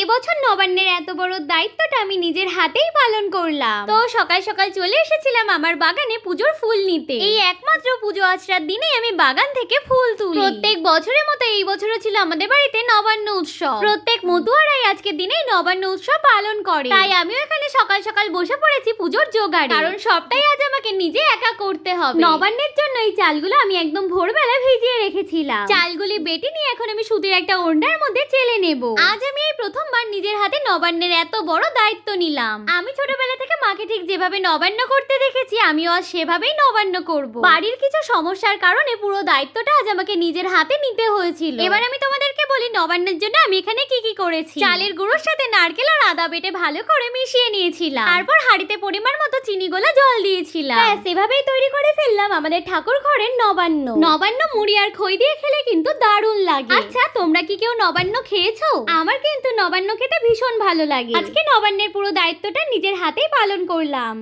এবছর নবান্নের এত বড় দায়িত্বটা আমি নিজের হাতেই পালন করলাম। তো সকাল সকাল চলে এসেছিলাম আমার বাগানে পুজোর ফুল নিতে। এই একমাত্র পুজো আচরার দিনেই আমি বাগান থেকে ফুল তুলি। প্রত্যেক বছরের মতো এই বছরও ছিল আমাদের বাড়িতে নবান্ন উৎসব। প্রত্যেক মতুয়ারাই আজকের দিনেই নবান্ন উৎসব পালন করে। তাই আমিও এখানে সকাল সকাল বসে পড়েছি পুজোর জোগাড়। কারণ সবটাই আজ আমাকে নিজে একা করতে হবে। নবান্নের জন্য এই চালগুলো আমি একদম ভোরবেলা ভিজিয়ে রেখেছিলাম। চালগুলি বেটে নিয়ে এখন আমি সুতির একটা ওন্ডার মধ্যে চেলে নেব। আজ আমি এই প্রথমবার নিজের হাতে নবান্নের এত বড় দায়িত্ব নিলাম। আমি ছোটবেলা থেকে মাকে ঠিক যেভাবে নবান্ন করতে দেখেছি, আমিও আজ সেভাবেই নবান্ন করব। বাড়ির কিছু সমস্যার কারণে পুরো দায়িত্বটা আজ আমাকে নিজের হাতে নিতে হয়েছিল। এবার আমি তোমাদেরকে বলি, নবান্নের জন্য আমি এখানে কি কি করেছি। চালের গুঁড়োর সাথে নারকেল আর আদা বেটে ভালো করে মিশিয়ে নিয়েছিলাম। তারপর হাঁড়িতে পরিমাণ মতো চিনি গোলা জল দিয়েছিলাম। ব্যাস, এভাবেই তৈরি করে ফেললাম আমাদের ঠাকুর ঘরের নবান্ন। নবান্ন মুড়ি আর খই দিয়ে খেলে কিন্তু দারুণ লাগে। আচ্ছা তোমরা কি কেউ নবান্ন খেয়েছো? আমার কিন্তু নবান্ন খেতে ভীষণ ভালো লাগে। আজকে নবান্নের পুরো দায়িত্বটা নিজের হাতেই পালন করলাম।